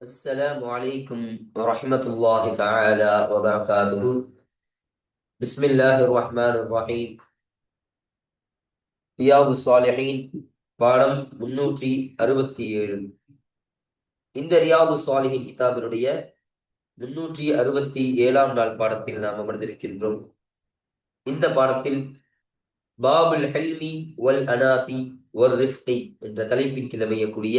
السلام عليكم ورحمة الله تعالى وبركاته بسم الله الرحمن الرحيم ரியாது சாலிஹீன் பாடம் முன்னூற்றி அறுபத்தி ஏழு இந்த ரியாது சாலிஹின் கிதாபினுடைய முன்னூற்றி அறுபத்தி ஏழாம் நாள் பாடத்தில் நாம் அமர்ந்திருக்கின்றோம் இந்த பாடத்தில் பாபுல் ஹெல்மி வல் அனாதி ஒர் ரிஃப்கை என்ற தலைப்பின் கிளமையக்கூடிய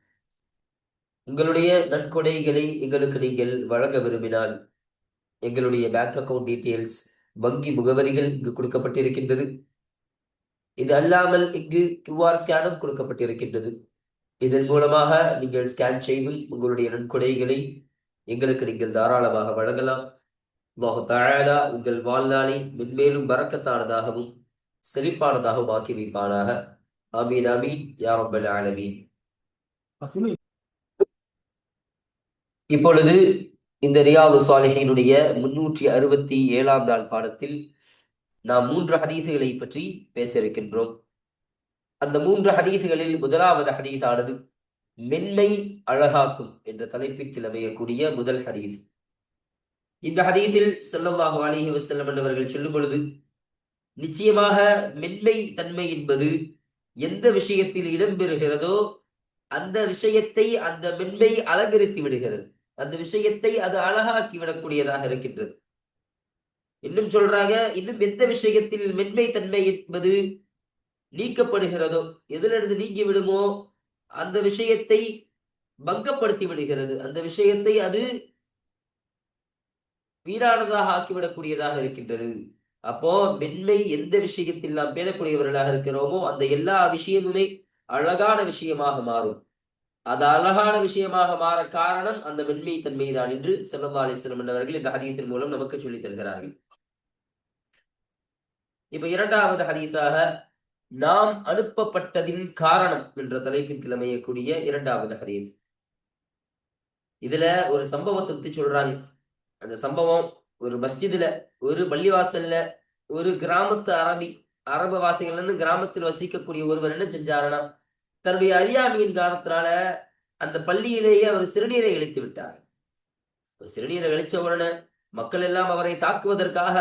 உங்களுடைய நன்கொடைகளை எங்களுக்கு நீங்கள் வழங்க விரும்பினால் எங்களுடைய பேங்க் அக்கவுண்ட் டீட்டெயில்ஸ் வங்கி முகவரிகள் இங்கு கொடுக்கப்பட்டிருக்கின்றது. இது அல்லாமல் இங்கு கியூஆர் ஸ்கேனும் கொடுக்கப்பட்டிருக்கின்றது. இதன் மூலமாக நீங்கள் ஸ்கேன் செய்தும் உங்களுடைய நன்கொடைகளை எங்களுக்கு நீங்கள் தாராளமாக வழங்கலாம். அல்லாஹு உங்கள் வாழ்நாளை மென்மேலும் பறக்கத்தானதாகவும் செழிப்பானதாகவும் ஆக்கி வைப்பானாக. ஆமீன் ஆமீன். யாரொம்பல் ஆலமீன். இப்பொழுது இந்த ரியாது சாலிஹினுடைய முன்னூற்றி அறுபத்தி ஏழாம் நாள் பாடத்தில் நாம் மூன்று ஹதீசுகளை பற்றி பேச இருக்கின்றோம். அந்த மூன்று ஹதீசுகளில் முதலாவது ஹதீஸானது மென்மை அழகாக்கும் என்ற தலைப்பில் அமையக்கூடிய முதல் ஹதீஸ். இந்த ஹதீஸில் ஸல்லல்லாஹு அலைஹி வஸல்லம் என்றவர்கள் சொல்லும் பொழுது நிச்சயமாக மென்மை தன்மை என்பது எந்த விஷயத்தில் இடம்பெறுகிறதோ அந்த விஷயத்தை அந்த மென்மை அலங்கரித்து விடுகிறது. அந்த விஷயத்தை அது அழகாக்கி விடக்கூடியதாக இருக்கின்றது. இன்னும் சொல்றாங்க இன்னும் எந்த விஷயத்தில் மென்மை தன்மை என்பது நீக்கப்படுகிறதோ எதிலிருந்து நீங்கி விடுமோ அந்த விஷயத்தை பங்கப்படுத்தி விடுகிறது. அந்த விஷயத்தை அது வீணானதாக ஆக்கிவிடக்கூடியதாக இருக்கின்றது. அப்போ மென்மை எந்த விஷயத்தில் நாம் பேணக்கூடியவர்களாக இருக்கிறோமோ அந்த எல்லா விஷயமுமே அழகான விஷயமாக மாறும். அது அழகான விஷயமாக மாற காரணம் அந்த மென்மை தன்மை தான் என்று செல்லல்லா அலிஸ்லம் இந்த ஹதீஸின் மூலம் நமக்கு சொல்லித் தருகிறார்கள். இப்ப இரண்டாவது ஹதீஸாக நாம் அனுப்பப்பட்டதின் காரணம் என்ற தலைப்பின் கிளமையக்கூடிய இரண்டாவது ஹதீஸ். இதுல ஒரு சம்பவத்தை பத்தி சொல்றாங்க. அந்த சம்பவம் ஒரு மஸ்ஜிதுல ஒரு பள்ளிவாசல்ல ஒரு கிராமத்து அரபி அரபு வாசிகள் கிராமத்தில் வசிக்கக்கூடிய ஒருவர் என்ன செஞ்சாருன்னா தன்னுடைய அறியாமையின் காரணத்தினால அந்த பள்ளியிலேயே அவர் சிறுநீரை இழித்து விட்டார். சிறுநீரை இழிச்ச உடனே மக்கள் எல்லாம் அவரை தாக்குவதற்காக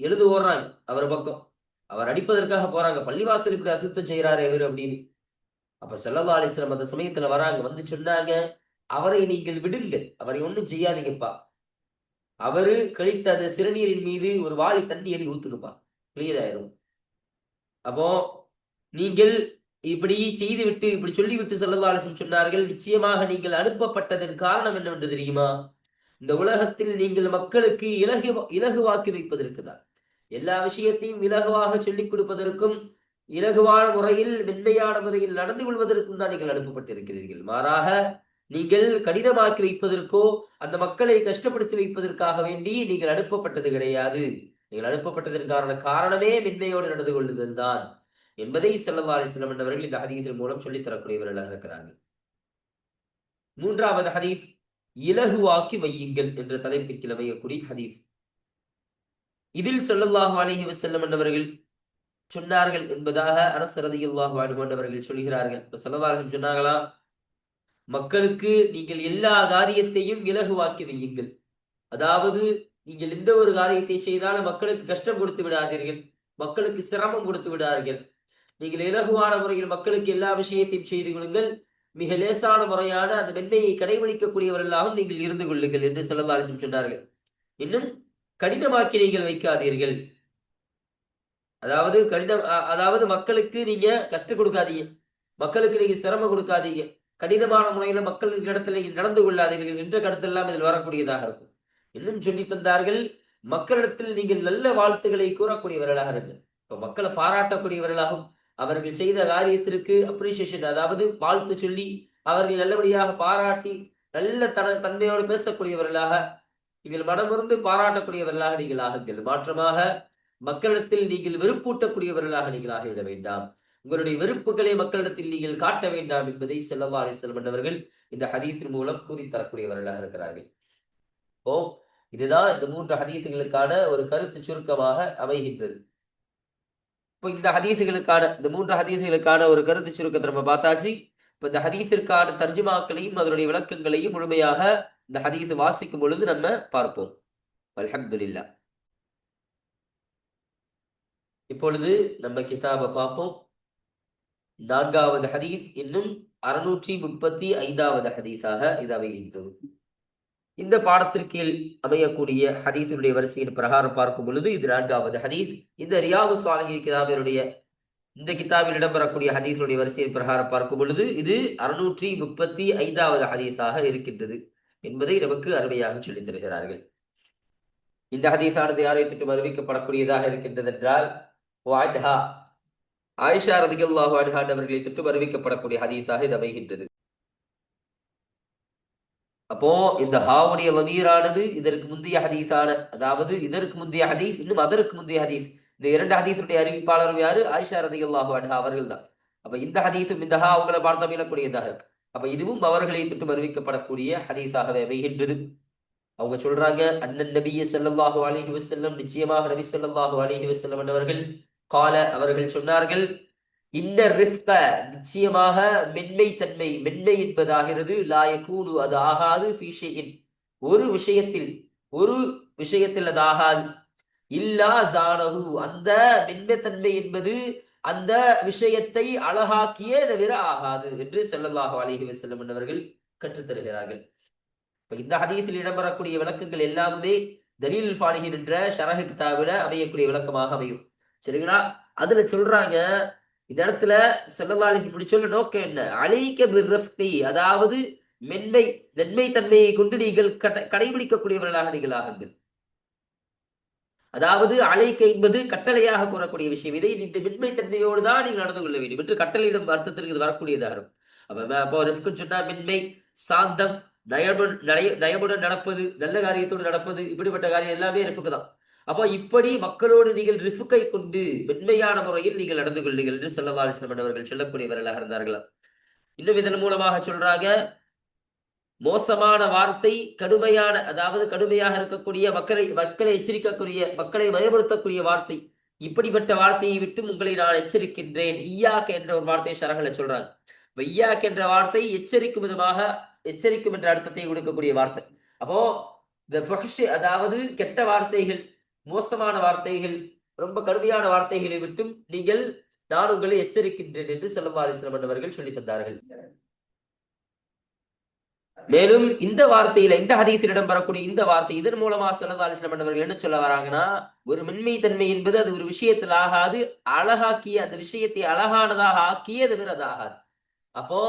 எழுது ஓடுறாங்க அவர் பக்கம். அவர் அடிப்பதற்காக போறாங்க. பள்ளிவாசல் இப்படி அசுத்தம் செய்யறாரு இவர் அப்படின்னு. அப்ப செல்லல்லா அந்த சமயத்துல வராங்க. வந்து சொன்னாங்க அவரை நீங்கள் விடுங்கள் அவரை ஒன்றும் செய்யாதீங்கப்பா. அவரு கழித்த அந்த சிறுநீரின் மீது ஒரு வாளி தண்ணி எழுதி ஊத்துக்குப்பா கிளியர் ஆயிரும். அப்போ நீங்கள் இப்படி செய்துவிட்டு இப்படி சொல்லிவிட்டு சொல்லலாலும் சொன்னார்கள் நிச்சயமாக நீங்கள் அனுப்பப்பட்டதன் காரணம் என்னவென்று தெரியுமா? இந்த உலகத்தில் நீங்கள் மக்களுக்கு இலகு இலகுவாக்கி வைப்பதற்கு தான். எல்லா விஷயத்தையும் இலகுவாக சொல்லிக் கொடுப்பதற்கும் இலகுவான முறையில் மென்மையான முறையில் நடந்து கொள்வதற்கும் தான் நீங்கள் அனுப்பப்பட்டிருக்கிறீர்கள். மாறாக நீங்கள் கடினமாக்கி வைப்பதற்கோ அந்த மக்களை கஷ்டப்படுத்தி வைப்பதற்காக வேண்டி நீங்கள் அனுப்பப்பட்டது கிடையாது. நீங்கள் அனுப்பப்பட்டதற்கான காரணமே மென்மையோடு நடந்து கொள்ளுதல் தான். என்பதை செல்லல்லா அலிஸ்லம் என்றவர்கள் இந்த ஹதீஸின் மூலம் சொல்லித் தரக்கூடியவர்களாக இருக்கிறார்கள். மூன்றாவது ஹதீஸ் இலகுவாக்கி வையுங்கள் என்ற தலைப்பில் கிளமையக்கூடிய ஹதீஸ். இதில் சொல்லல்லாஹு அலஹி வசல்லம் என்றவர்கள் சொன்னார்கள் என்பதாக அரசரதியுல்லாஹு அனுகொண்டவர்கள் சொல்கிறார்கள். இப்ப சொல்லவார்கள் சொன்னார்களா மக்களுக்கு நீங்கள் எல்லா காரியத்தையும் இலகுவாக்கி வையுங்கள். அதாவது நீங்கள் எந்த ஒரு காரியத்தை செய்தாலும் மக்களுக்கு கஷ்டம் கொடுத்து விடாதீர்கள். மக்களுக்கு சிரமம் கொடுத்து விடார்கள் நீங்கள் இலகுவான முறையில் மக்களுக்கு எல்லா விஷயத்தையும் செய்து கொள்ளுங்கள். மிக லேசான முறையான அந்த மென்மையை கடைபிடிக்கக்கூடியவர்களாகவும் நீங்கள் இருந்து கொள்ளுங்கள் என்று செல்லதாலிசம் சொன்னார்கள். இன்னும் கடினமாக்கி நீங்கள் வைக்காதீர்கள். அதாவது கடினம் அதாவது மக்களுக்கு நீங்க கஷ்டம் கொடுக்காதீங்க. மக்களுக்கு நீங்க சிரமம் கொடுக்காதீங்க. கடினமான முறையில மக்கள் இடத்துல நீங்கள் நடந்து கொள்ளாதீர்கள் என்ற கருத்தெல்லாம் இதில் வரக்கூடியதாக இருக்கும். இன்னும் சொல்லி தந்தார்கள் மக்களிடத்தில் நீங்கள் நல்ல வாழ்த்துக்களை கூறக்கூடியவர்களாக இருக்கு இப்ப மக்களை பாராட்டக்கூடியவர்களாகவும் அவர்கள் செய்த காரியத்திற்கு அப்ரிசியேஷன் அதாவது வாழ்த்து சொல்லி அவர்கள் நல்லபடியாக பாராட்டி நல்ல தன தன்மையோடு பேசக்கூடியவர்களாக நீங்கள் மனமிருந்து பாராட்டக்கூடியவர்களாக நீங்கள் ஆகுங்கள் மாற்றமாக மக்களிடத்தில் நீங்கள் வெறுப்பூட்டக்கூடியவர்களாக நீங்கள் ஆகிவிட வேண்டாம். உங்களுடைய வெறுப்புகளை மக்களிடத்தில் நீங்கள் காட்ட வேண்டாம் என்பதை செல்லவா அலிஸ்லம் அவர்கள் இந்த ஹதீஸின் மூலம் கூறி தரக்கூடியவர்களாக இருக்கிறார்கள். ஓ இதுதான் இந்த மூன்று ஹதீசுகளுக்கான ஒரு கருத்து சுருக்கமாக அமைகின்றது. இப்போ இந்த ஹதீசுகளுக்கான இந்த மூன்று ஹதீசுகளுக்கான ஒரு கருத்து சுருக்கத்தை நம்ம பார்த்தாச்சு. இப்போ இந்த ஹதீஸிற்கான தர்ஜிமாக்களையும் அதனுடைய விளக்கங்களையும் முழுமையாக இந்த ஹதீஸ் வாசிக்கும் பொழுது நம்ம பார்ப்போம். அலமதுல்லா இப்பொழுது நம்ம கிதாபை பார்ப்போம். நான்காவது ஹதீஸ் இன்னும் அறுநூற்றி முப்பத்தி ஐந்தாவது ஹதீஸாக இது அமைகின்றது இந்த பாடத்திற்கு அமையக்கூடிய ஹதீஸினுடைய வரிசையின் பிரகாரம் பார்க்கும் பொழுது இது நான்காவது ஹதீஸ். இந்த ரியாது சுவாலகி கிதாபினுடைய இந்த கிதாபில் இடம்பெறக்கூடிய ஹதீஸுடைய வரிசையின் பிரகாரம் பார்க்கும் பொழுது இது அறுநூற்றி முப்பத்தி ஐந்தாவது ஹதீஸாக இருக்கின்றது என்பதை நமக்கு அருமையாக சொல்லித் தருகிறார்கள். இந்த ஹதீஸானது யாரை தொற்றும் அறிவிக்கப்படக்கூடியதாக இருக்கின்றது என்றால் வாட்ஹா ஆயிஷா ரதிகல்லாஹு அன்ஹான் அவர்களை தொற்றும் அறிவிக்கப்படக்கூடிய ஹதீஸாக இது அமைகின்றது. அப்போ இந்த ஹாவுடைய வமீரானது இதற்கு முந்தைய ஹதீஸான அதாவது இதற்கு முந்தைய ஹதீஸ் இன்னும் அதற்கு முந்தைய ஹதீஸ் இந்த இரண்டு ஹதீஸுடைய அறிவிப்பாளரும் யாரு? ஆயிஷா ரதிகல்லாஹு அன்ஹா அவர்கள் தான் அப்ப இந்த ஹதீஸும் இந்த ஹா அவங்களை பார்த்த மீளக்கூடியதாக இருக்கு. அப்ப இதுவும் அவர்களை தொட்டும் அறிவிக்கப்படக்கூடிய ஹதீஸாகவே அமைகின்றது. அவங்க சொல்றாங்க அண்ணன் நபிய செல்லல்லாஹு அலிஹி வசல்லம் நிச்சயமாக நபி செல்லல்லாஹு அலிஹி வசல்லம் அவர்கள் கால அவர்கள் சொன்னார்கள் இந்த ரிஸ்க நிச்சயமாக மென்மை தன்மை மென்மை என்பதாகிறது. லாயக்கூடு அது ஆகாது ஃபீஷையின் ஒரு விஷயத்தில் ஒரு விஷயத்தில் அது ஆகாது. இல்லா ஜானகு அந்த மென்மைத்தன்மை என்பது அந்த விஷயத்தை அழகாக்கியே தவிர ஆகாது என்று சொல்லல்லாஹு அலிஹி வசல்லம் என்பவர்கள் கற்றுத்தருகிறார்கள் இப்ப இந்த ஹதீஸில் இடம்பெறக்கூடிய விளக்கங்கள் எல்லாமே தலீல் ஃபாலிஹின் என்ற ஷரஹ் கிதாபில அமையக்கூடிய விளக்கமாக அமையும். சரிங்களா? அதுல சொல்றாங்க இந்த இடத்துல செல்லல்லாலி இப்படி சொல்ல நோக்கம் என்ன அழிக்க பிர்ரஃப்கி அதாவது மென்மை மென்மை தன்மையை கொண்டு நீங்கள் கட- கடைபிடிக்கக்கூடியவர்களாக நீங்கள் ஆகுங்கள். அதாவது அழைக்க என்பது கட்டளையாக கூறக்கூடிய விஷயம். இதை இந்த மென்மை தன்மையோடு தான் நீங்கள் நடந்து கொள்ள வேண்டும் என்று கட்டளையிடும் அர்த்தத்திற்கு இது வரக்கூடியதாக இருக்கும். அப்போ ரிஃப்குன்னு சொன்னா மென்மை சாந்தம் நயமுடன் நயமுடன் நடப்பது நல்ல காரியத்தோடு நடப்பது இப்படிப்பட்ட காரியம் எல்லாமே ரிஃபுக்கு தான். அப்போ இப்படி மக்களோடு நீங்கள் ரிஃபுக்கை கொண்டு மென்மையான முறையில் நீங்கள் நடந்து கொள்ளுங்கள் என்று சொல்லவாலிஸ்லம் அவர்கள் சொல்லக்கூடியவர்களாக இருந்தார்கள்? இன்னும் இதன் மூலமாக சொல்றாங்க மோசமான வார்த்தை கடுமையான அதாவது கடுமையாக இருக்கக்கூடிய மக்களை மக்களை எச்சரிக்கக்கூடிய மக்களை பயமுறுத்தக்கூடிய வார்த்தை. இப்படிப்பட்ட வார்த்தையை விட்டு உங்களை நான் எச்சரிக்கின்றேன். ஈயாக் என்ற ஒரு வார்த்தையை ஷரகல சொல்றாங்க. இப்ப ஈயாக் என்ற வார்த்தை எச்சரிக்கும் விதமாக எச்சரிக்கும் என்ற அர்த்தத்தை கொடுக்கக்கூடிய வார்த்தை. அப்போ இந்த அதாவது கெட்ட வார்த்தைகள் மோசமான வார்த்தைகள் ரொம்ப கடுமையான வார்த்தைகளை விட்டும் நீங்கள் நான் உங்களை எச்சரிக்கின்றேன் என்று சொல்லவா அலிஸ்லாம் அவர்கள் சொல்லித் தந்தார்கள். மேலும் இந்த வார்த்தையில இந்த ஹதீஸில் வரக்கூடிய இந்த வார்த்தை இதன் மூலமா சல்லா அலிஸ்லாம் அவர்கள் என்ன சொல்ல வராங்கன்னா ஒரு மென்மை தன்மை என்பது அது ஒரு விஷயத்தில் ஆகாது அழகாக்கிய அந்த விஷயத்தை அழகானதாக ஆக்கிய தவிர அது ஆகாது. அப்போ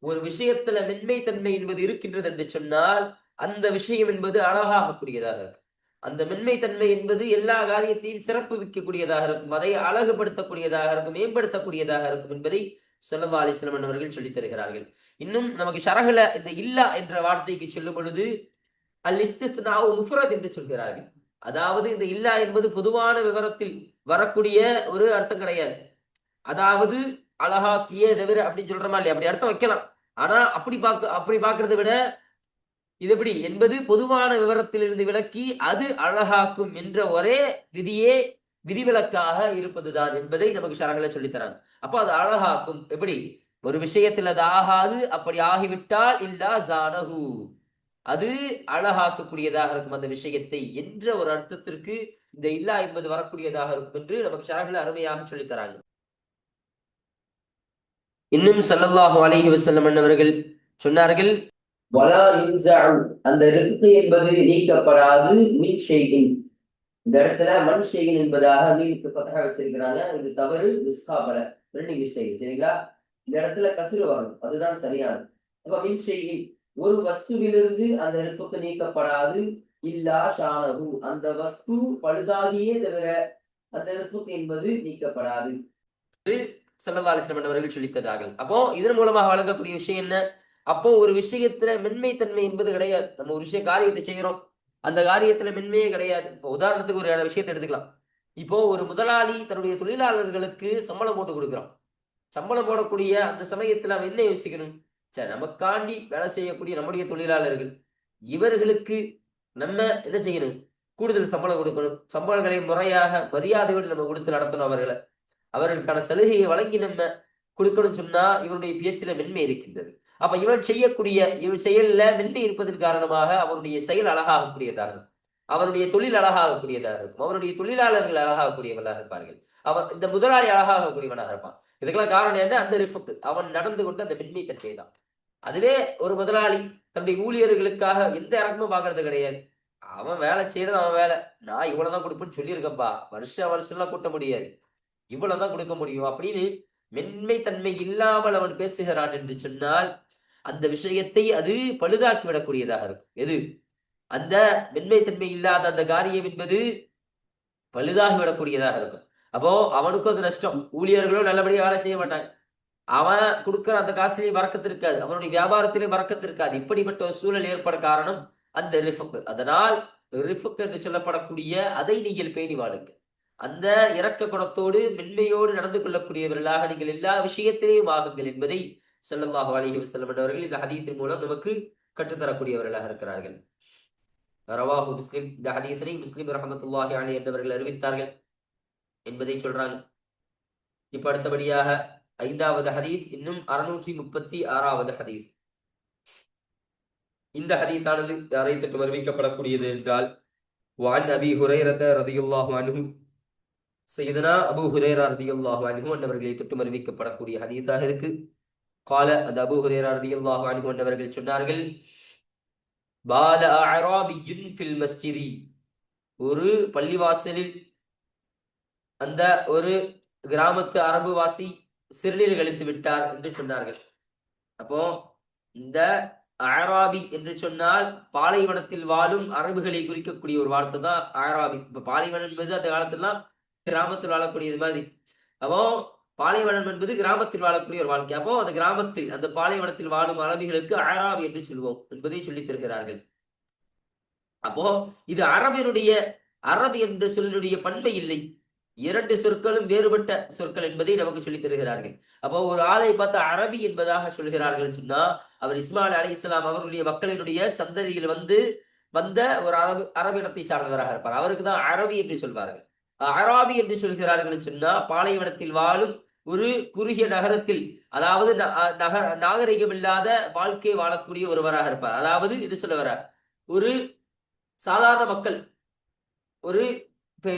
ஒரு விஷயத்துல மென்மை தன்மை என்பது இருக்கின்றது என்று சொன்னால் அந்த விஷயம் என்பது அழகாகக்கூடியதாக இருக்கும். அந்த மென்மை தன்மை என்பது எல்லா காரியத்தையும் சிறப்பு விற்கக்கூடியதாக இருக்கும். அதை அழகுபடுத்தக்கூடியதாக இருக்கும் மேம்படுத்தக்கூடியதாக இருக்கும் என்பதை சொல்லவா அலிஸ்லமன் அவர்கள் சொல்லித் தருகிறார்கள். இன்னும் நமக்கு சரகுல இந்த இல்லா என்ற வார்த்தைக்கு சொல்லும் பொழுது அல் இஸ்திஸ்னாவு முஃபரத் என்று சொல்கிறார்கள். அதாவது இந்த இல்லா என்பது பொதுவான விவரத்தில் வரக்கூடிய ஒரு அர்த்தம் கிடையாது. அதாவது அழகாக்கிய தவிர அப்படின்னு சொல்றோமா இல்லையா? அப்படி அர்த்தம் வைக்கலாம். ஆனா அப்படி பார்க்க அப்படி பாக்குறதை விட இதுபடி என்பது பொதுவான விவரத்திலிருந்து விளக்கி அது அழகாக்கும் என்ற ஒரே விதியே விதிவிலக்காக இருப்பதுதான் என்பதை நமக்கு சரங்களை சொல்லித்தராங்க. அப்போ அது அழகாக்கும். எப்படி? ஒரு விஷயத்தில் அது ஆகாது அப்படி ஆகிவிட்டால் இல்லா ஜானஹு. அது அழகாக்கக்கூடியதாக இருக்கும் அந்த விஷயத்தை என்ற ஒரு அர்த்தத்திற்கு இந்த இல்லா என்பது வரக்கூடியதாக இருக்கும் என்று நமக்கு ஷரகளை அருமையாக சொல்லித் தராங்க இன்னும் சல்லல்லாஹு அலிஹி வசல்லம் அவர்கள் சொன்னார்கள் வலா யுன்ஸஅு அந்த ரிஸ்க் என்பது நீக்கப்படாது மின் ஷைஇன் இந்த இடத்துல மண் ஷைஇன் என்பதாக மீனுக்கு பத்தாக வச்சிருக்கிறாங்க. இது தவறு நிஸ்காபல ரெண்டு மிஸ்டேக் சரிங்களா? இந்த இடத்துல கசுறு வரும். அதுதான் சரியானது அப்ப மின் ஷேகிங் ஒரு வஸ்துவிலிருந்து அந்த ரிப்புக்கு நீக்கப்படாது. இல்லா ஷானகு அந்த வஸ்து பழுதாகியே தவிர அந்த ரிப்புக்கு என்பது நீக்கப்படாது. சல்லல்லாஹு அலைஹி வஸல்லம் அவர்கள் சொல்லித் அப்போ இதன் மூலமாக வழங்கக்கூடிய விஷயம் என்ன? அப்போ ஒரு விஷயத்துல மென்மைத்தன்மை என்பது கிடையாது. நம்ம ஒரு விஷய காரியத்தை செய்யறோம் அந்த காரியத்துல மென்மையே கிடையாது. இப்போ உதாரணத்துக்கு ஒரு விஷயத்தை எடுத்துக்கலாம். இப்போ ஒரு முதலாளி தன்னுடைய தொழிலாளர்களுக்கு சம்பளம் போட்டு கொடுக்குறான். சம்பளம் போடக்கூடிய அந்த சமயத்துல அவன் என்ன யோசிக்கணும்? சரி நமக்காண்டி வேலை செய்யக்கூடிய நம்முடைய தொழிலாளர்கள் இவர்களுக்கு நம்ம என்ன செய்யணும்? கூடுதல் சம்பளம் கொடுக்கணும். சம்பளங்களை முறையாக மரியாதையோடு நம்ம கொடுத்து நடத்தணும் அவர்களை. அவர்களுக்கான சலுகையை வழங்கி நம்ம கொடுக்கணும்னு சொன்னா இவருடைய பேச்சில மென்மை இருக்கின்றது. அப்ப இவன் செய்யக்கூடிய இவன் செயல்ல மென்மை இருப்பதன் காரணமாக அவருடைய செயல் அழகாகக்கூடியதாக இருக்கும். அவருடைய தொழில் அழகாகக்கூடியதாக இருக்கும். அவருடைய தொழிலாளர்கள் அழகாகக்கூடியவர்களாக இருப்பார்கள். அவர் இந்த முதலாளி அழகாகக்கூடியவனாக இருப்பான். இதுக்கெல்லாம் காரணம் என்ன? அந்த ரிஃபுக்கு. அவன் நடந்து கொண்டு அந்த மென்மை தன்மை தான். அதுவே ஒரு முதலாளி தன்னுடைய ஊழியர்களுக்காக எந்த இறக்கமும் பார்க்கறது கிடையாது. அவன் வேலை செய்யறது அவன் வேலை. நான் இவ்வளவுதான் கொடுப்பேன்னு சொல்லியிருக்கப்பா. வருஷ வருஷம்லாம் கூட்ட முடியாது. இவ்வளவுதான் கொடுக்க முடியும் அப்படின்னு மென்மை தன்மை இல்லாமல் அவன் பேசுகிறான் என்று சொன்னால் அந்த விஷயத்தை அது பழுதாக்கி விடக்கூடியதாக இருக்கும். எது? அந்த மென்மை தன்மை இல்லாத அந்த காரியம் என்பது பழுதாகி விடக்கூடியதாக இருக்கும். அப்போ அவனுக்கும் அது நஷ்டம். ஊழியர்களும் நல்லபடியாக வேலை செய்ய மாட்டாங்க. அவன் கொடுக்குற அந்த காசுலேயும் வரக்கத்து இருக்காது. அவனுடைய வியாபாரத்திலேயும் வரக்கத்து இருக்காது. இப்படிப்பட்ட ஒரு சூழல் ஏற்பட காரணம் அந்த ரிஃபுக்கு. அதனால் ரிஃபுக் என்று சொல்லப்படக்கூடிய அதை நீங்கள் பேணி வாழுங்க அந்த இரக்க குணத்தோடு மென்மையோடு நடந்து கொள்ளக்கூடியவர்களாக நீங்கள் எல்லா விஷயத்திலேயும் ஆகுங்கள் என்பதை செல்லல்லாஹு அலிஹி வஸல்லம் அவர்கள் இந்த ஹதீஸின் மூலம் நமக்கு கற்றுத்தரக்கூடியவர்களாக இருக்கிறார்கள். ரவாஹு முஸ்லிம். இந்த ஹதீசனை முஸ்லிம் ரஹமத்துல்லாஹி அலி என்பவர்கள் அறிவித்தார்கள் என்பதை சொல்றாங்க. இப்ப அடுத்தபடியாக ஐந்தாவது ஹதீஸ் இன்னும் அறுநூற்றி முப்பத்தி ஆறாவது ஹதீஸ். இந்த ஹதீஸானது யாரை தொட்டு வருவிக்கப்படக்கூடியது என்றால் வான் அபி ஹுரேரத ரதியுல்லாஹு அனுஹு. செய்தனா அபு ஹுரேரா ரதியுல்லாஹு அனுஹு அன்னவர்களை தொட்டு அறிவிக்கப்படக்கூடிய ஹதீஸாக இருக்கு. கால அது அபு ஹுரேரா ரதியுல்லாஹு அன்ஹு கொண்டவர்கள் சொன்னார்கள் பால அராபியுன் ஃபில் மஸ்ஜிதி ஒரு பள்ளிவாசலில் அந்த ஒரு கிராமத்து அரபு வாசி சிறுநீர் கழித்து விட்டார் என்று சொன்னார்கள் அப்போ இந்த அராபி என்று சொன்னால் பாலைவனத்தில் வாழும் அரபுகளை குறிக்கக்கூடிய ஒரு வார்த்தை தான் அராபி இப்ப பாலைவனம் என்பது அந்த காலத்துல கிராமத்தில் வாழக்கூடியது மாதிரி அப்போ பாலைவனம் என்பது கிராமத்தில் வாழக்கூடிய ஒரு வாழ்க்கை. அப்போ அந்த கிராமத்தில் அந்த பாலைவனத்தில் வாழும் அரபிகளுக்கு ஆராபி என்று சொல்வோம் என்பதை சொல்லித் தருகிறார்கள். அப்போ இது அரபியனுடைய அரபி என்ற சொல்லினுடைய பண்பை இல்லை. இரண்டு சொற்களும் வேறுபட்ட சொற்கள் என்பதை நமக்கு சொல்லித் தருகிறார்கள். அப்போ ஒரு ஆளை பார்த்து அரபி என்பதாக சொல்கிறார்கள் சொன்னா அவர் இஸ்மாயில் அலி இஸ்லாம் அவர்களுடைய மக்களினுடைய சந்ததியில் வந்து வந்த ஒரு அரபு அரபிடத்தை சார்ந்தவராக இருப்பார். அவருக்கு தான் அரபி என்று சொல்வார்கள். அராபி என்று சொல்கிறார்கள் சொன்னா பாலைவனத்தில் வாழும் ஒரு குறுகிய நகரத்தில் அதாவது நகர நாகரிகம் இல்லாத வாழ்க்கையை வாழக்கூடிய ஒருவராக இருப்பார். அதாவது இது சொல்ல வர ஒரு சாதாரண மக்கள் ஒரு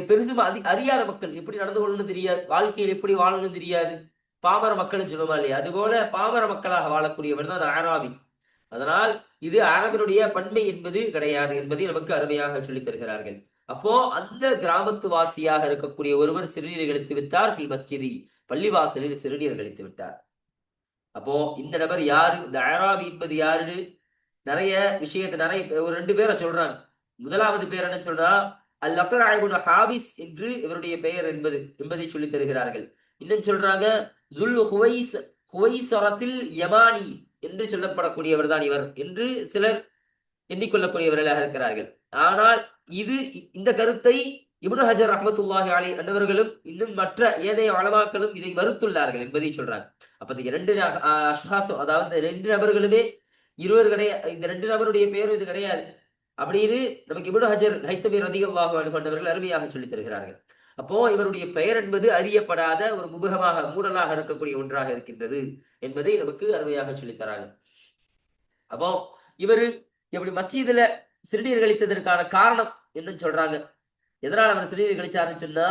பெருசும் அதி அறியாத மக்கள் எப்படி நடந்து கொள்ளணும் தெரியாது வாழ்க்கையில் எப்படி வாழணும் தெரியாது பாமர மக்கள்னு சொல்லுமா இல்லையா? அதுபோல பாமர மக்களாக வாழக்கூடியவர் தான் ஆராபி அதனால் இது அரபினுடைய பன்மை என்பது கிடையாது என்பதை நமக்கு அருமையாக சொல்லித் தருகிறார்கள். அப்போ அந்த கிராமத்து வாசியாக இருக்கக்கூடிய ஒருவர் சிறுநீர் எடுத்து வித்தார் ஃபில் மஸ்ஜிதி. பள்ளிவாசலில் சிறுநீர் கழித்து விட்டார். அப்போ இந்த நபர் யாரு? இந்த ஆராபி என்பது யாரு? நிறைய விஷயத்தை நிறைய ஒரு ரெண்டு பேரை சொல்றாங்க. முதலாவது பேர் என்ன சொல்றா? அல் அக்கர் ஹாபிஸ் என்று இவருடைய பெயர் என்பது என்பதை சொல்லி தருகிறார்கள். இன்னும் சொல்றாங்க துல் ஹுவைஸ் ஹுவைசரத்தில் யமானி என்று சொல்லப்படக்கூடியவர் தான் இவர் என்று சிலர் எண்ணிக்கொள்ளக்கூடியவர்களாக இருக்கிறார்கள். ஆனால் இது இந்த கருத்தை இப்னு ஹஜர் ரஹமத்துல்லாஹி அலி அன்னவர்களும் இன்னும் மற்ற ஏனைய வளமாக்களும் இதை மறுத்துள்ளார்கள் என்பதை சொல்றாங்க. அப்ப இந்த இரண்டு அஷ்ஹாசம் அதாவது இந்த ரெண்டு நபர்களுமே இருவர் கிடையாது இந்த ரெண்டு நபருடைய பெயரும் இது கிடையாது. அப்படின்னு நமக்கு இப்னு ஹஜர் ஹைத்தபீர் அதிகமாக கொண்டவர்கள் அருமையாக சொல்லித் தருகிறார்கள். அப்போ இவருடைய பெயர் என்பது அறியப்படாத ஒரு முகமாக மூடலாக இருக்கக்கூடிய ஒன்றாக இருக்கின்றது என்பதை நமக்கு அருமையாக சொல்லித்தராங்க அப்போ இவரு எப்படி மஸ்ஜிதுல சிறுநீர் கழித்ததற்கான காரணம் என்னன்னு சொல்றாங்க. எதனால் அவர் சிறுநீர் கழிச்சாருன்னு சொன்னா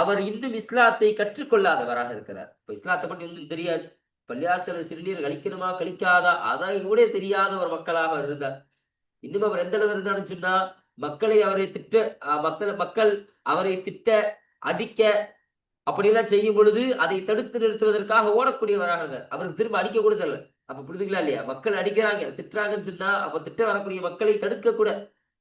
அவர் இன்னும் இஸ்லாத்தை கற்றுக்கொள்ளாதவராக இருக்கிறார். இப்ப இஸ்லாத்தை பற்றி ஒன்றும் தெரியாது. பள்ளியாசல் சிறுநீர் கழிக்கணுமா கழிக்காதா? அதை கூட தெரியாத ஒரு மக்களாக அவர் இருந்தார். இன்னும் அவர் எந்த அளவு இருந்தான்னு சொன்னா மக்களை அவரை திட்ட மக்கள் மக்கள் அவரை திட்ட அடிக்க அப்படியெல்லாம் செய்யும் பொழுது அதை தடுத்து நிறுத்துவதற்காக ஓடக்கூடியவராக இருந்தார். அவருக்கு திரும்ப அடிக்க கூட தெரியல. அப்ப புரிதுங்களா இல்லையா? மக்கள் அடிக்கிறாங்க திட்டுறாங்கன்னு சொன்னா அப்ப திட்ட வரக்கூடிய மக்களை தடுக்க கூட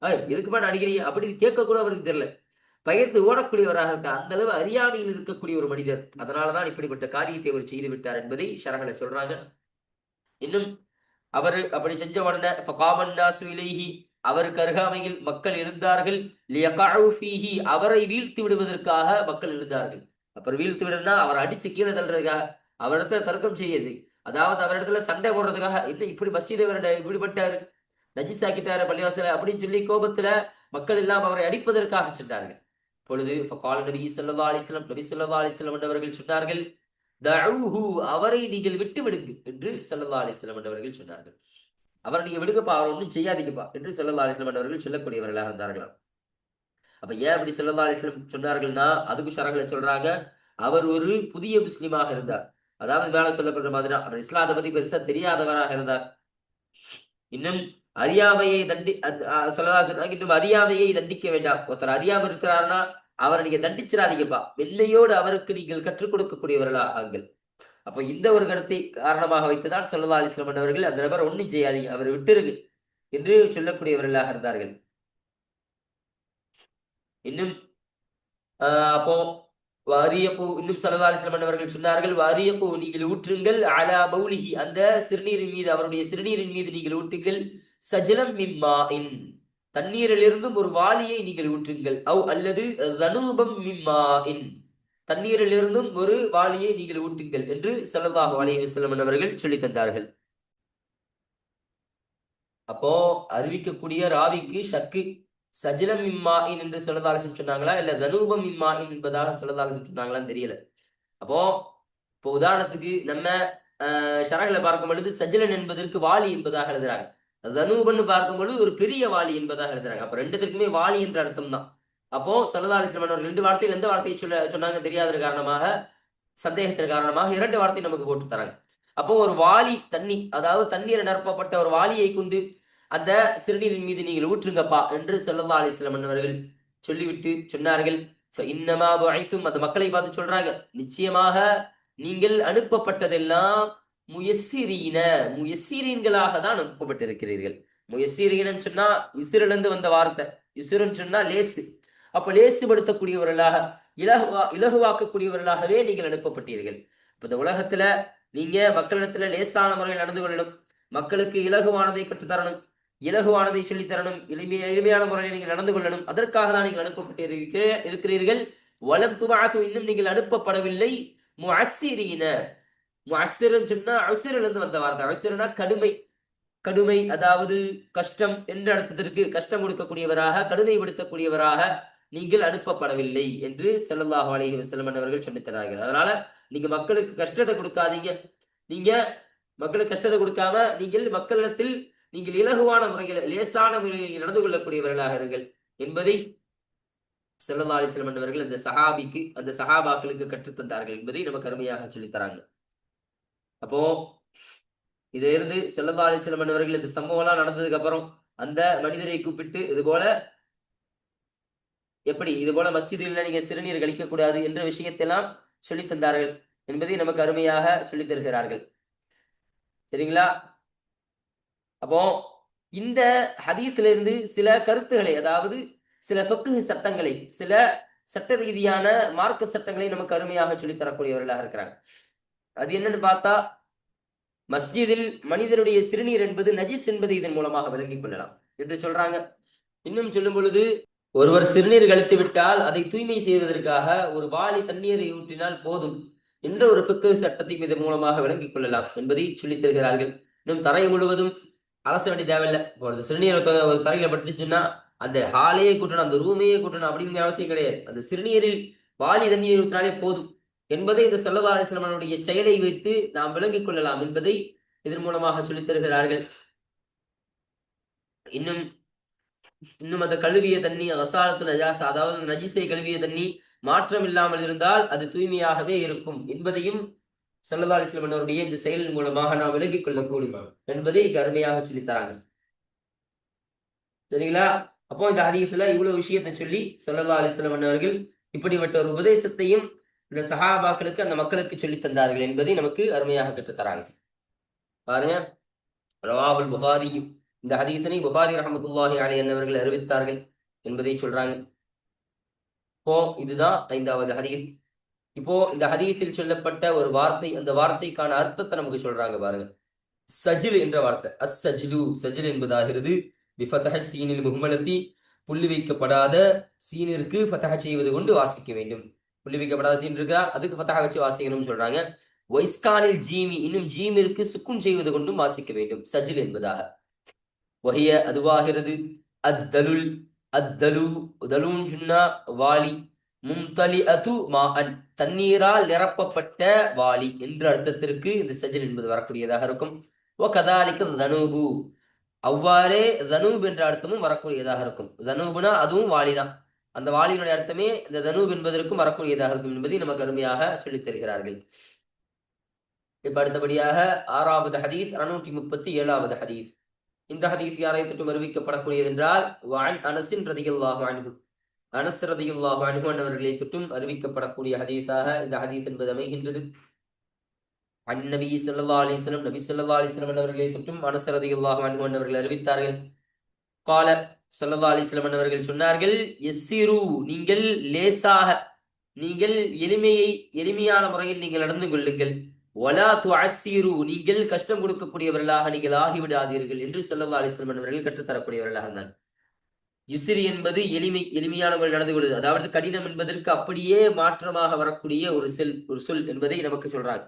எதுக்கு மேடம் அடிக்கிறீங்க? அப்படின்னு கேட்க கூட அவருக்கு தெரியல. பயந்து ஓடக்கூடியவராக இருக்க அந்த அளவு அறியாமையில் இருக்கக்கூடிய ஒரு மனிதர். அதனாலதான் இப்படிப்பட்ட காரியத்தை அவர் செய்து விட்டார் என்பதை சரகனை சொல்றாங்க. இன்னும் அவர் அப்படி செஞ்ச உடனே நாசு அவருக்கு அருகாமையில் மக்கள் இருந்தார்கள். அவரை வீழ்த்தி விடுவதற்காக மக்கள் இருந்தார்கள். அப்புறம் வீழ்த்து விடுனா அவர் அடிச்சு கீழே தள்ளுறதுக்காக அவரிடத்துல தர்க்கம் செய்யுது அதாவது அவரிடத்துல சண்டை போடுறதுக்காக. என்ன இப்படி மஸ்ஜிதை விடுபட்டாரு இப்படிப்பட்டாரு நஜிஸாக்கிட்டாரு பள்ளிவாசல அப்படின்னு சொல்லி கோபத்துல மக்கள் எல்லாம் அவரை அடிப்பதற்காக சென்றார்கள். பொழுது ஃபகால நபி ஸல்லல்லாஹு அலிஸ்லம் நபி ஸல்லல்லாஹு அலிஸ்லம் என்றவர்கள் சொன்னார்கள் தழுஹு அவரை நீங்கள் விட்டு விடுங்க என்று ஸல்லல்லாஹு அலிஸ்லம் என்றவர்கள் சொன்னார்கள். அவரை நீங்க விடுங்கப்பா அவர் ஒன்றும் செய்யாதீங்கப்பா என்று ஸல்லல்லாஹு அலிஸ்லம் என்றவர்கள் சொல்லக்கூடியவர்களாக இருந்தார்களாம். அப்ப ஏன் அப்படி ஸல்லல்லாஹு அலிஸ்லம் சொன்னார்கள்னா அதுக்கு ஷரங்களை சொல்றாங்க. அவர் ஒரு புதிய முஸ்லீமாக இருந்தார். அதாவது மேல சொல்லப்படுற மாதிரி அவர் இஸ்லாத்தை பத்தி பெருசா தெரியாதவராக இருந்தார். இன்னும் அறியாமையை தண்டி சொல்லதா சொன்னாங்க இன்னும் அறியாமையை தண்டிக்க வேண்டாம். ஒருத்தர் அறியாம இருக்கிறாருன்னா அவரை நீங்க தண்டிச்சிடாதீங்கப்பா. வெள்ளையோடு அவருக்கு நீங்கள் கற்றுக் கொடுக்கக்கூடியவர்களாக ஆங்கள் அப்ப இந்த ஒரு கருத்தை காரணமாக வைத்துதான் சொல்லலா அலிஸ்லாம் அவர்கள் அந்த நபர் ஒன்னும் செய்யாதீங்க. அவர் விட்டுருங்க என்று சொல்லக்கூடியவர்களாக இருந்தார்கள். இன்னும் ஆஹ் அப்போ வாரியப்பூ இன்னும் சலதாரிசனம் அலிஸ்லாம் அவர்கள் சொன்னார்கள் வாரியப்பூ நீங்கள் ஊற்றுங்கள் அலா பௌலிகி அந்த சிறுநீரின் மீது அவருடைய சிறுநீரின் மீது நீங்கள் ஊற்றுங்கள். சஜலம் மிம்மா இன் தண்ணீரிலிருந்தும் ஒரு வாளியை நீங்கள் ஊற்றுங்கள். அவ் அல்லது ரனூபம் மிம்மா இன் தண்ணீரிலிருந்தும் ஒரு வாளியை நீங்கள் ஊற்றுங்கள் என்று ஸல்லல்லாஹு அலைஹி வஸல்லம் அவர்கள் சொல்லித் தந்தார்கள். அப்போ அறிவிக்கக்கூடிய ராவிக்கு ஷக்கு சஜலம் இம்மாயின் என்று சொல்லதாலசன் சொன்னாங்களா? இல்ல தனூபம் இம்மாயின் என்பதாக சொல்லதாலசன் சொன்னாங்களான்னு தெரியல. அப்போ இப்போ உதாரணத்துக்கு நம்ம அஹ் ஷரகளை பார்க்கும் பொழுது சஜலன் என்பதற்கு வாளி என்பதாக எழுதுறாங்க. தனூபன்னு பார்க்கும் பொழுது ஒரு பெரிய வாளி என்பதாக எழுதுறாங்க. அப்ப ரெண்டுத்திற்குமே வாளி என்ற அர்த்தம் தான் அப்போ சல்லதாலிஸ்லம் அவர்கள் ரெண்டு வார்த்தையில் எந்த வார்த்தையை சொல்ல சொன்னாங்க தெரியாத காரணமாக சந்தேகத்தின் காரணமாக இரண்டு வார்த்தை நமக்கு போட்டு தராங்க. அப்போ ஒரு வாளி தண்ணி அதாவது தண்ணீரை நிரப்பப்பட்ட ஒரு வாளியை கொண்டு அந்த சிறுநீரின் மீது நீங்கள் ஊற்றுங்கப்பா என்று சொல்லல்லா அலிஸ்லம் அவர்கள் சொல்லிவிட்டு சொன்னார்கள். இன்னமா அழைத்தும் அந்த மக்களை பார்த்து சொல்றாங்க. நிச்சயமாக நீங்கள் அனுப்பப்பட்டதெல்லாம் முயசிரீன முயசிரீன்களாக தான் அனுப்பப்பட்டிருக்கிறீர்கள். முயசிரீனன்னு சொன்னா இசுரிலிருந்து வந்த வார்த்தை. இசுருன்னு சொன்னா லேசு. அப்ப லேசுபடுத்தக்கூடியவர்களாக இலகுவா இலகுவாக்கக்கூடியவர்களாகவே நீங்கள் அனுப்பப்பட்டீர்கள். இப்ப இந்த உலகத்துல நீங்க மக்களிடத்துல லேசான முறையில் நடந்து கொள்ளணும். மக்களுக்கு இலகுவானதை கற்றுத் தரணும் இலகுவானதை சொல்லித் தரணும் எளிமைய எளிமையான முறையில் நீங்கள் நடந்து கொள்ளணும். அதற்காக தான் நீங்கள் அனுப்பப்பட்டிருக்கிற இருக்கிறீர்கள். வலம் துபாசு இன்னும் நீங்கள் அனுப்பப்படவில்லை. முஅஸ்ஸிரீன. முஅஸ்ஸிருன்னு சொன்னா அசுரிலிருந்து வந்த வார்த்தை. அசுரனா கடுமை. கடுமை அதாவது கஷ்டம் என்ற அர்த்தத்திற்கு கஷ்டம் கொடுக்கக்கூடியவராக கடுமைப்படுத்தக்கூடியவராக நீங்கள் அனுப்பப்படவில்லை என்று செல்லல்லாஹு அலஹி வஸல்லம் அவர்கள் சொல்லித் அதனால நீங்க மக்களுக்கு கஷ்டத்தை கொடுக்காதீங்க. நீங்க மக்களுக்கு கஷ்டத்தை கொடுக்காம நீங்கள் மக்களிடத்தில் நீங்கள் இலகுவான முறையில் லேசான முறையில் நடந்து கொள்ளக்கூடியவர்களாக இருங்கள் என்பதை செல்லல்லா அலைஹி அவர்கள் அந்த சஹாபிக்கு அந்த சஹாபாக்களுக்கு கற்றுத்தந்தார்கள் என்பதை நமக்கு அருமையாக சொல்லித் தராங்க அப்போ இது இருந்து செல்லதா சில வஸல்லம் அவர்கள் இந்த சம்பவம்லாம் நடந்ததுக்கு அப்புறம் அந்த மனிதரை கூப்பிட்டு இது போல எப்படி இது போல மஸ்ஜிதில் நீங்க சிறுநீர் கழிக்க கூடாது என்ற விஷயத்தெல்லாம் சொல்லி தந்தார்கள் என்பதை நமக்கு அருமையாக சொல்லி தருகிறார்கள். சரிங்களா? அப்போ இந்த ஹதீத்துல இருந்து சில கருத்துக்களை அதாவது சில ஃபக்குஹ் சட்டங்களை சில சட்ட ரீதியான மார்க்க சட்டங்களை நமக்கு அருமையாக சொல்லித் தரக்கூடியவர்களாக இருக்கிறாங்க. அது என்னன்னு பார்த்தா மஸ்ஜிதில் மனிதனுடைய சிறுநீர் என்பது நஜிஸ் என்பதை இதன் மூலமாக விளங்கிக் கொள்ளலாம் என்று சொல்றாங்க. இன்னும் சொல்லும் பொழுது ஒருவர் சிறுநீர் கழித்து விட்டால் அதை தூய்மை செய்வதற்காக ஒரு வாளி தண்ணீரை ஊற்றினால் போதும் என்ற ஒரு பிக்கு சட்டத்தையும் இதன் மூலமாக விளங்கிக் கொள்ளலாம் என்பதை சொல்லித் தருகிறார்கள். இன்னும் தரை முழுவதும் அலச வேண்டிய தேவையில்லை. ஒரு சிறுநீர் ஒரு தரையில பட்டுச்சுன்னா அந்த ஹாலையே கூட்டணும் அந்த ரூமையே கூட்டணும் அப்படிங்கிற அவசியம் கிடையாது. அந்த சிறுநீரில் வாளி தண்ணீரை ஊற்றினாலே போதும். என்பதை இந்த சொல்லதா அலிஸ்லமனுடைய செயலை வைத்து நாம் விளங்கிக் கொள்ளலாம் என்பதை இதன் மூலமாக சொல்லித் தருகிறார்கள். இன்னும் இன்னும் அந்த கழுவிய தண்ணி அசாலத்து நஜாசா அதாவது நஜிசை கழுவிய தண்ணி மாற்றம் இல்லாமல் இருந்தால் அது தூய்மையாகவே இருக்கும் என்பதையும் சல்லல்லா அலிஸ்லம் அவருடைய இந்த செயலின் மூலமாக நாம் விளங்கிக் கொள்ளக்கூடும் என்பதை கருமையாக அருமையாக தராங்க சரிங்களா? அப்போ இந்த ஹதீஸ்ல இவ்வளவு விஷயத்தை சொல்லி சல்லல்லா அலிஸ்லம் அவர்கள் இப்படிப்பட்ட ஒரு உபதேசத்தையும் இந்த சஹாபாக்களுக்கு அந்த மக்களுக்கு சொல்லித் தந்தார்கள் என்பதை நமக்கு அருமையாக கற்றுத்தராங்க. பாருங்க. ரவாபுல் புகாரியும் இந்த ஹதீசனை புகாரி ரஹமத்துல்லாஹி அலி என்னவர்கள் அறிவித்தார்கள் என்பதை சொல்றாங்க. இப்போ இதுதான் ஐந்தாவது ஹதீஸ். இப்போ இந்த ஹதீஸில் சொல்லப்பட்ட ஒரு வார்த்தை அந்த வார்த்தைக்கான அர்த்தத்தை நமக்கு சொல்றாங்க பாருங்க. சஜில் என்ற வார்த்தை. அஸ் சஜிலு சஜில் என்பதாகிறது பிஃபதஹ சீனில் முகமலத்தி புள்ளி வைக்கப்படாத சீனிற்கு ஃபதஹ செய்வது கொண்டு வாசிக்க வேண்டும். புள்ளிவிக்கப்படாத சீன் இருக்கா அதுக்கு ஃபத்தாக வச்சு வாசிக்கணும்னு சொல்றாங்க. வைஸ்கானில் ஜீமி இன்னும் ஜீமிற்கு சுக்கும் செய்வது கொண்டும் வாசிக்க வேண்டும். சஜில் என்பதாக. வஹிய அதுவாகிறது. அத்தலுல் அத்தலு தலூன் வாலி மும்தலி அது மா அன் தண்ணீரால் நிரப்பப்பட்ட வாலி என்ற அர்த்தத்திற்கு இந்த சஜில் என்பது வரக்கூடியதாக இருக்கும். ஓ கதாலிக்க தனூபு. அவ்வாறே தனூப் என்ற அர்த்தமும் வரக்கூடியதாக இருக்கும். தனூபுனா அதுவும் வாளிதான் அந்த வாளியினுடைய அர்த்தமே இந்த தனூப் என்பதற்கும் வரக்கூடியதாக இருக்கும் என்பதை நமக்கு அருமையாக சொல்லித் தருகிறார்கள். இப்ப அடுத்தபடியாக ஆறாவது ஹதீஸ் அறுநூற்றி முப்பத்தி ஏழாவது ஹதீஸ். இந்த ஹதீஸ் யாரை தொட்டும் அறிவிக்கப்படக்கூடியது என்றால் வான் அனசின் ரதியல்லாஹு அன்ஹு. அனஸ் ரதியுல்லாஹு அன்ஹு அவர்களை தொட்டும் அறிவிக்கப்படக்கூடிய ஹதீஸாக இந்த ஹதீஸ் என்பது அமைகின்றது. அன் நபி சொல்லா அலிஸ்லம் நபி சொல்லா அலிஸ்லம் அவர்களை தொட்டும் அனஸ் ரதியுல்லாஹு அன்ஹு அவர்கள் அறிவித்தார்கள். கால ஸல்லல்லாஹு அலிஸ்லமன் அவர்கள் சொன்னார்கள் எஸ்ஸிரு நீங்கள் லேசாக நீங்கள் எளிமையை எளிமையான முறையில் நீங்கள் நடந்து கொள்ளுங்கள். வலா துஅஸ்ஸிரு நீங்கள் கஷ்டம் கொடுக்கக்கூடியவர்களாக நீங்கள் ஆகிவிடாதீர்கள் என்று சொல்லவா அலிஸ்லமன் அவர்கள் கற்றுத்தரக்கூடியவர்களாக இருந்தார் யுசிரி என்பது எளிமை எளிமையான முறையில் நடந்து கொள்வது. அதாவது கடினம் என்பதற்கு அப்படியே மாற்றமாக வரக்கூடிய ஒரு செல் ஒரு சொல் என்பதை நமக்கு சொல்றாங்க.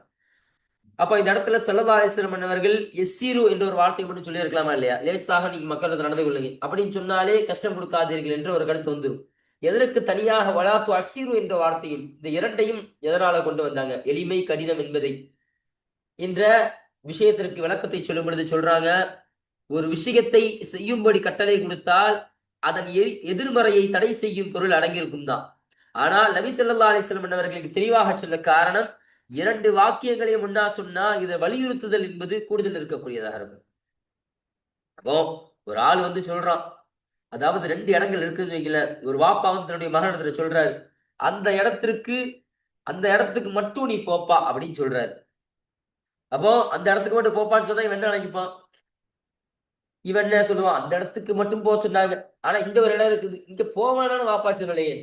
அப்போ இந்த இடத்துல ஸல்லல்லாஹு அலைஹி வஸல்லம் அவர்கள் என்ற ஒரு வார்த்தை மட்டும் சொல்லியிருக்கலாமா இல்லையா? லேசாக நீங்க மக்களுக்கு நடந்து கொள்ளுங்க. அப்படின்னு சொன்னாலே கஷ்டம் கொடுக்காதீர்கள் என்று ஒரு கருத்து வந்துடும் எதற்கு தனியாக வளாத்து அசீரு என்ற வார்த்தையும் இந்த இரண்டையும் எதனால கொண்டு வந்தாங்க? எளிமை கடினம் என்பதை. என்ற விஷயத்திற்கு விளக்கத்தை சொல்லும் பொழுது சொல்றாங்க ஒரு விஷயத்தை செய்யும்படி கட்டளை கொடுத்தால் அதன் எ- எதிர்மறையை தடை செய்யும் பொருள் அடங்கியிருக்கும் தான். ஆனால் நபி சொல்லா அலிஸ்லம் வஸல்லம் அவர்களுக்கு தெளிவாக சொல்ல காரணம் இரண்டு வாக்கியங்களையும் முன்னா சொன்னா இதை வலியுறுத்துதல் என்பது கூடுதல் இருக்கக்கூடியதாக இருக்கும். அப்போ ஒரு ஆள் வந்து சொல்றான் அதாவது ரெண்டு இடங்கள் இருக்குன்னு வைக்கல ஒரு வாப்பா வந்து தன்னுடைய மகனிடத்துல சொல்றாரு அந்த இடத்திற்கு அந்த இடத்துக்கு மட்டும் நீ போப்பா அப்படின்னு சொல்றாரு. அப்போ அந்த இடத்துக்கு மட்டும் போப்பான்னு சொன்னா இவன் என்ன நினைப்பான்? இவன் என்ன சொல்லுவான்? அந்த இடத்துக்கு மட்டும் போக சொன்னாங்க. ஆனா இந்த ஒரு இடம் இருக்குது. இங்க போவானாலும் வாப்பா சொல்லலையே.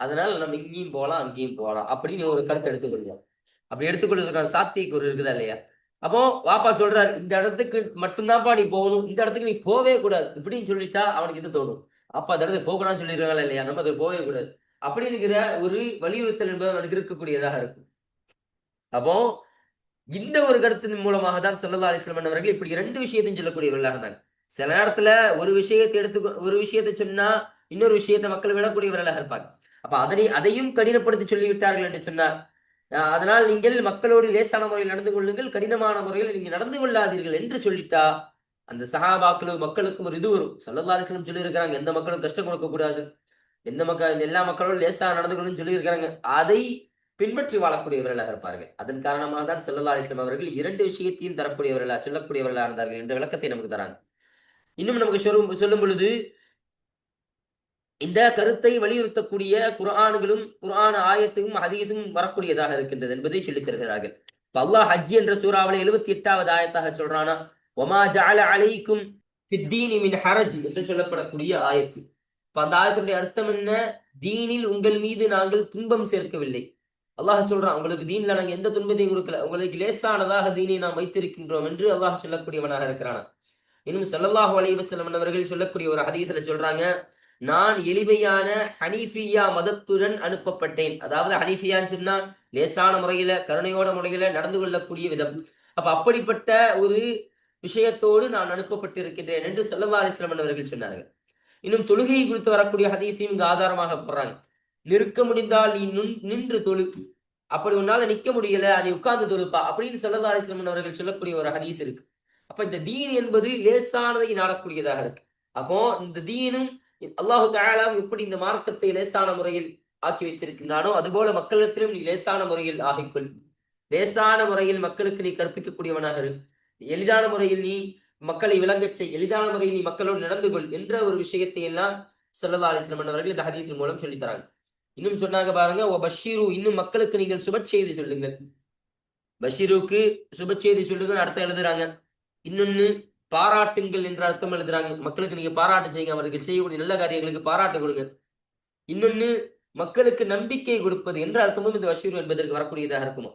அதனால நம்ம இங்கேயும் போகலாம் அங்கேயும் போகலாம் அப்படின்னு ஒரு கருத்தை எடுத்துக்கொள்வோம் அப்படி எடுத்துக்கொள்றதுக்கான சாத்தியக்கூறு இருக்குதா இல்லையா? அப்போ வாப்பா சொல்றாரு இந்த இடத்துக்கு மட்டும்தான்ப்பா நீ போகணும் இந்த இடத்துக்கு நீ போவே கூடாது இப்படின்னு சொல்லிட்டா அவனுக்கு இது தோணும். அப்பா அந்த இடத்துக்கு போகக்கூடாதுன்னு சொல்லியிருக்காங்களா இல்லையா? நம்ம அதுக்கு போவே கூடாது. அப்படிங்கிற ஒரு வலியுறுத்தல் என்பது அவனுக்கு இருக்கக்கூடியதாக இருக்கும். அப்போ இந்த ஒரு கருத்தின் மூலமாக தான் சொல்லலா அலிஸ்லாம் அவர்கள் இப்படி ரெண்டு விஷயத்தையும் சொல்லக்கூடியவர்களாக இருந்தாங்க. சில நேரத்துல ஒரு விஷயத்தை எடுத்து ஒரு விஷயத்தை சொன்னா இன்னொரு விஷயத்தை மக்கள் விடக்கூடியவர்களாக இருப்பாங்க. அப்ப அதனை அதையும் கடினப்படுத்தி சொல்லிவிட்டார்கள் என்று சொன்னார் அதனால் நீங்கள் மக்களோடு லேசான முறையில் நடந்து கொள்ளுங்கள் கடினமான முறையில் நீங்கள் நடந்து கொள்ளாதீர்கள் என்று சொல்லிட்டா அந்த சகாபாக்களும் மக்களுக்கும் ஒரு இது வரும். ஸல்லல்லாஹு அலைஹி சொல்லியிருக்கிறாங்க எந்த மக்களும் கஷ்டம் கொடுக்க கூடாது எந்த மக்கள் எல்லா மக்களும் லேசா நடந்து சொல்லியிருக்கிறாங்க. அதை பின்பற்றி வாழக்கூடியவர்களாக இருப்பார்கள். அதன் காரணமாக தான் ஸல்லல்லாஹு அலைஹி அவர்கள் இரண்டு விஷயத்தையும் தரக்கூடியவர்களா சொல்லக்கூடியவர்களாக இருந்தார்கள் என்ற விளக்கத்தை நமக்கு தராங்க. இன்னும் நமக்கு சொல்லும் சொல்லும் பொழுது இந்த கருத்தை வலியுறுத்தக்கூடிய குர்ஆன்களும் குரான் ஆயத்தும் ஹதீஸும் வரக்கூடியதாக இருக்கின்றது என்பதை சொல்லித் தருகிறார்கள். அல்லாஹ் ஹஜ் என்ற சூறாவில எழுபத்தி எட்டாவது ஆயத்தாக சொல்றானா ஒமா ஜால அலைக்கும் மின் ஹரஜ் என்று சொல்லப்படக்கூடிய ஆயத்து. இப்ப அந்த ஆயத்தினுடைய அர்த்தம் என்ன? தீனில் உங்கள் மீது நாங்கள் துன்பம் சேர்க்கவில்லை. அல்லாஹ் சொல்றான் உங்களுக்கு தீன்ல நாங்கள் எந்த துன்பத்தையும் கொடுக்கல. உங்களுக்கு லேசானதாக தீனை நாம் வைத்திருக்கின்றோம் என்று அல்லாஹ் சொல்லக்கூடியவனாக இருக்கிறானா இன்னும் சொல்லல்லாஹு அலைஹி அவர்கள் சொல்லக்கூடிய ஒரு ஹதீஸ்ல சொல்றாங்க நான் எளிமையான ஹனீஃபியா மதத்துடன் அனுப்பப்பட்டேன். அதாவது ஹனீஃபியான்னு சொன்னா லேசான முறையில கருணையோட முறையில நடந்து கொள்ளக்கூடிய விதம். அப்ப அப்படிப்பட்ட ஒரு விஷயத்தோடு நான் அனுப்பப்பட்டிருக்கின்றேன் என்று ஸல்லல்லாஹு அவர்கள் சொன்னார்கள். இன்னும் தொழுகையை குறித்து வரக்கூடிய ஹதீஸையும் இங்கு ஆதாரமாக போடுறாங்க. நிற்க முடிந்தால் நீ நுண் நின்று தொழு. அப்படி உன்னால நிக்க முடியல நீ உட்கார்ந்து தொழுப்பா அப்படின்னு ஸல்லல்லாஹு அவர்கள் சொல்லக்கூடிய ஒரு ஹதீஸ் இருக்கு. அப்ப இந்த தீன் என்பது லேசானதை நாடக்கூடியதாக இருக்கு. அப்போ இந்த தீனும் அல்லாஹு தஆலா எப்படி இந்த மார்க்கத்தை லேசான முறையில் ஆக்கி வைத்திருக்கின்றானோ அதுபோல மக்களிடத்திலும் நீ லேசான முறையில் ஆகிக்கொள். லேசான முறையில் மக்களுக்கு நீ கற்பிக்கக்கூடியவனாக இரு. எளிதான முறையில் நீ மக்களை விளங்கச் செய். எளிதான முறையில் நீ மக்களோடு நடந்து கொள் என்ற ஒரு விஷயத்தை எல்லாம் ஸல்லல்லாஹு அலைஹி அவர்கள் இந்த ஹதீஸின் மூலம் சொல்லித் தராங்க இன்னும் சொன்னாங்க பாருங்க ஓ பஷீரு இன்னும் மக்களுக்கு நீங்கள் சுப செய்தி சொல்லுங்கள். பஷீருக்கு சுப செய்தி சொல்லுங்கள் அர்த்தம் எழுதுறாங்க. இன்னொன்னு பாராட்டுங்கள் என்ற அர்த்தம் எழுதுறாங்க. மக்களுக்கு நீங்க பாராட்டு செய்யுங்க அவர்கள் செய்யக்கூடிய நல்ல காரியங்களுக்கு பாராட்டு கொடுங்க. இன்னொன்னு மக்களுக்கு நம்பிக்கை கொடுப்பது என்ற அர்த்தமும் இந்த வசூர் என்பதற்கு வரக்கூடியதாக இருக்குமா?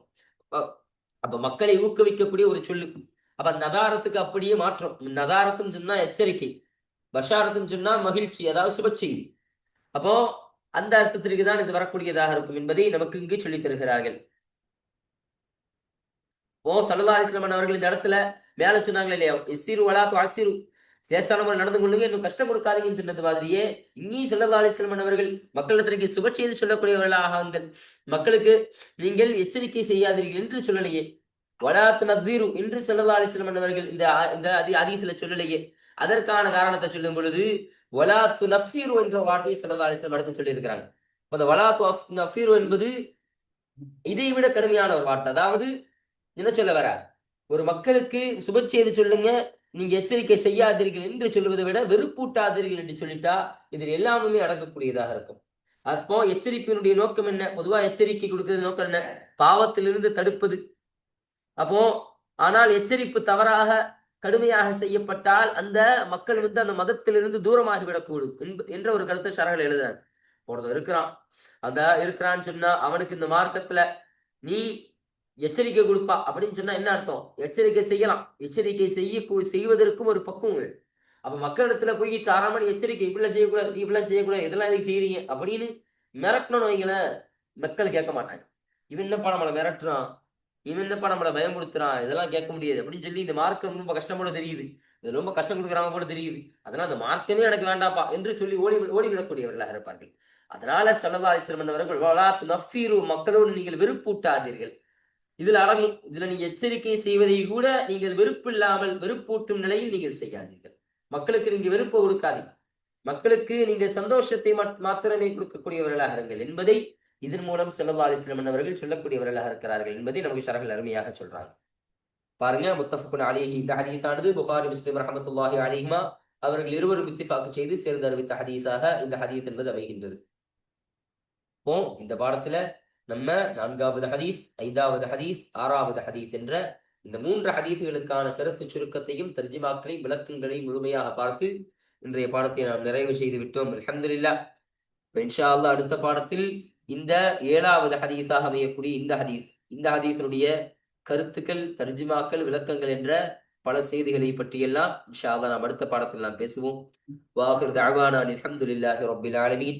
அப்ப- மக்களை ஊக்குவிக்கக்கூடிய ஒரு சொல்லு. அப்ப நதாரத்துக்கு அப்படியே மாற்றம். நதாரத்துன்னு சொன்னா எச்சரிக்கை. பஷாரத்துன்னு சொன்னா மகிழ்ச்சி அதாவது சுபச்செய்தி. அப்போ அந்த அர்த்தத்திற்கு தான் இது வரக்கூடியதாக இருக்கும் என்பதை நமக்கு இங்கு சொல்லித் தருகிறார்கள். ஓ சல்லா அலிஸ்லாமன் அவர்கள் இந்த இடத்துல மேலே சொன்னாங்களே இல்லையா? இசிறு வலாத்து அசிறு லேசான முறை நடந்து கொள்ளுங்க இன்னும் கஷ்டம் கொடுக்காதீங்கன்னு சொன்னது மாதிரியே இங்கேயும் சல்லா அலிஸ்லாமன் அவர்கள் மக்களிடத்திற்கு சுப செய்து சொல்லக்கூடியவர்களாக வந்து மக்களுக்கு நீங்கள் எச்சரிக்கை செய்யாதீர்கள் என்று சொல்லலையே. வலாத்து நதீரு என்று சல்லா அலிஸ்லாமன் அவர்கள் இந்த இந்த அதி அதிகத்துல சொல்லலையே. அதற்கான காரணத்தை சொல்லும் பொழுது வலாத்து நஃபீரு என்ற வார்த்தையை சல்லா அலிஸ்லம் அடுத்து சொல்லியிருக்கிறாங்க. அந்த வலாத்து நஃபீரு என்பது இதை விட கடுமையான ஒரு வார்த்தை. அதாவது என்ன சொல்ல வரார் ஒரு மக்களுக்கு சுப செய்தி சொல்லுங்க நீங்க எச்சரிக்கை செய்யாதீர்கள் என்று சொல்வதை விட வெறுப்பூட்டாதீர்கள் என்று சொல்லிட்டா இதில் எல்லாமே அடங்கக்கூடியதாக இருக்கும். அப்போ எச்சரிப்பினுடைய நோக்கம் என்ன? பொதுவா எச்சரிக்கை கொடுக்கிறது நோக்கம் என்ன? பாவத்திலிருந்து தடுப்பது. அப்போ ஆனால் எச்சரிப்பு தவறாக கடுமையாக செய்யப்பட்டால் அந்த மக்கள் வந்து அந்த மதத்திலிருந்து தூரமாகி விடக்கூடும் என்ற ஒரு கருத்தை சரகள் எழுதுறாங்க ஒருத்தர் இருக்கிறான். அந்த இருக்கிறான்னு சொன்னா அவனுக்கு இந்த மார்க்கத்துல நீ எச்சரிக்கை கொடுப்பா அப்படின்னு சொன்னா என்ன அர்த்தம்? எச்சரிக்கை செய்யலாம். எச்சரிக்கை செய்ய செய்வதற்கும் ஒரு பக்குவம் அப்ப மக்களிடத்துல போய் சாராமணி எச்சரிக்கை இப்படிலாம் செய்யக்கூடாது நீ இப்படிலாம் செய்யக்கூடாது இதெல்லாம் எதுக்கு செய்யறீங்க? அப்படின்னு மிரட்டணும் வைங்களேன் மக்கள் கேட்க மாட்டாங்க. இவன் என்னப்பா நம்மளை மிரட்டுறான்? இவன் என்னப்பா நம்மளை பயமுறுத்துறான் இதெல்லாம் கேட்க முடியாது. அப்படின்னு சொல்லி இந்த மார்க் ரொம்ப கஷ்டப்பட தெரியுது. இது ரொம்ப கஷ்டம் கொடுக்குறாங்க கூட தெரியுது. அதனால அந்த மார்க்கமே எனக்கு வேண்டாப்பா என்று சொல்லி ஓடி ஓடி விடக்கூடியவர்களாக இருப்பார்கள். அதனால சல்லா அலிஸ்லமன் அவர்கள் மக்களோடு நீங்கள் வெறுப்பூட்டாதீர்கள் இதில் அடங்கும். இதுல நீங்க எச்சரிக்கை செய்வதை கூட நீங்கள் வெறுப்பு இல்லாமல் வெறுப்பூட்டும் நிலையில் நீங்கள் செய்யாதீர்கள். மக்களுக்கு நீங்க வெறுப்பை கொடுக்காதீங்க. மக்களுக்கு நீங்க சந்தோஷத்தை மாத்திரமே கொடுக்கக்கூடியவர்களாக இருங்கள் என்பதை இதன் மூலம் செல்லல்லா அலிஸ்லமன் அவர்கள் சொல்லக்கூடியவர்களாக இருக்கிறார்கள் என்பதை நமக்கு ஷரகள் அருமையாக சொல்றாங்க. பாருங்க முத்தஃபுன் அலிஹி இந்த ஹதீஸானது புகாரி முஸ்லிம் ரஹமத்துல்லாஹி அலிஹிமா அவர்கள் இருவரும் இத்திஃபாக்கு செய்து சேர்ந்து அறிவித்த ஹதீஸாக இந்த ஹதீஸ் என்பது அமைகின்றது. இப்போ இந்த பாடத்துல நம்ம நான்காவது ஹதீஸ் ஐந்தாவது ஹதீஸ் ஆறாவது ஹதீஸ் என்ற இந்த மூன்று ஹதீஸ்களுக்கான கருத்து சுருக்கத்தையும் தர்ஜிமாக்களையும் விளக்கங்களையும் முழுமையாக பார்த்து இன்றைய பாடத்தை நாம் நிறைவு செய்து விட்டோம். அலமதுல்லா இன்ஷா அல்லா அடுத்த பாடத்தில் இந்த ஏழாவது ஹதீஸாக அமையக்கூடிய இந்த ஹதீஸ் இந்த ஹதீஸனுடைய கருத்துக்கள் தர்ஜிமாக்கள் விளக்கங்கள் என்ற பல செய்திகளை பற்றியெல்லாம் இன்ஷா அல்லா நாம் அடுத்த பாடத்தில் நாம் பேசுவோம். வாஹிர் தாவானா அலமதுல்லாஹி ரபில் ஆலமீன்.